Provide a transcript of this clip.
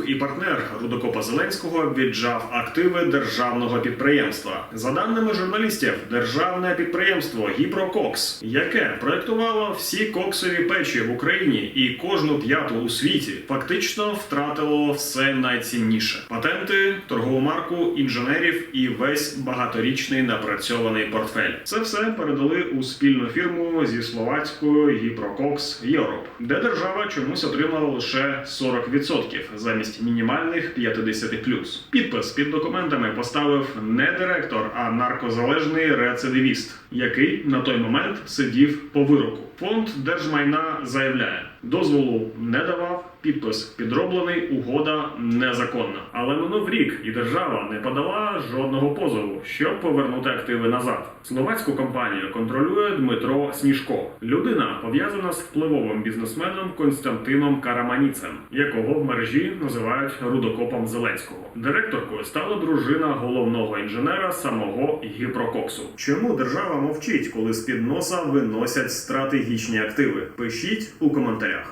друг і партнер Рудокопа Зеленського віджав активи державного підприємства. За даними журналістів, державне підприємство Гіпрококс, яке проектувало всі коксові печі в Україні і кожну п'яту у світі, фактично втратило все найцінніше: патенти, торгову марку, інженерів і весь багаторічний напрацьований портфель. Це все передали у спільну фірму зі словацькою Гіпрококс Європ, де держава чомусь отримала лише 40% замість мінімальних 50+. плюс. Підпис під документами поставив не директор, а наркозалежний рецидивіст, який на той момент сидів по вироку. Фонд держмайна заявляє, дозволу не давав. Підпис підроблений, угода незаконна. Але минув рік, і держава не подала жодного позову, щоб повернути активи назад. Словацьку компанію контролює Дмитро Сніжко, людина пов'язана з впливовим бізнесменом Константином Караманіцем, якого в мережі називають рудокопом Зеленського. Директоркою стала дружина головного інженера самого Гіпрококсу. Чому держава мовчить, коли з під носа виносять стратегічні активи? Пишіть у коментарях.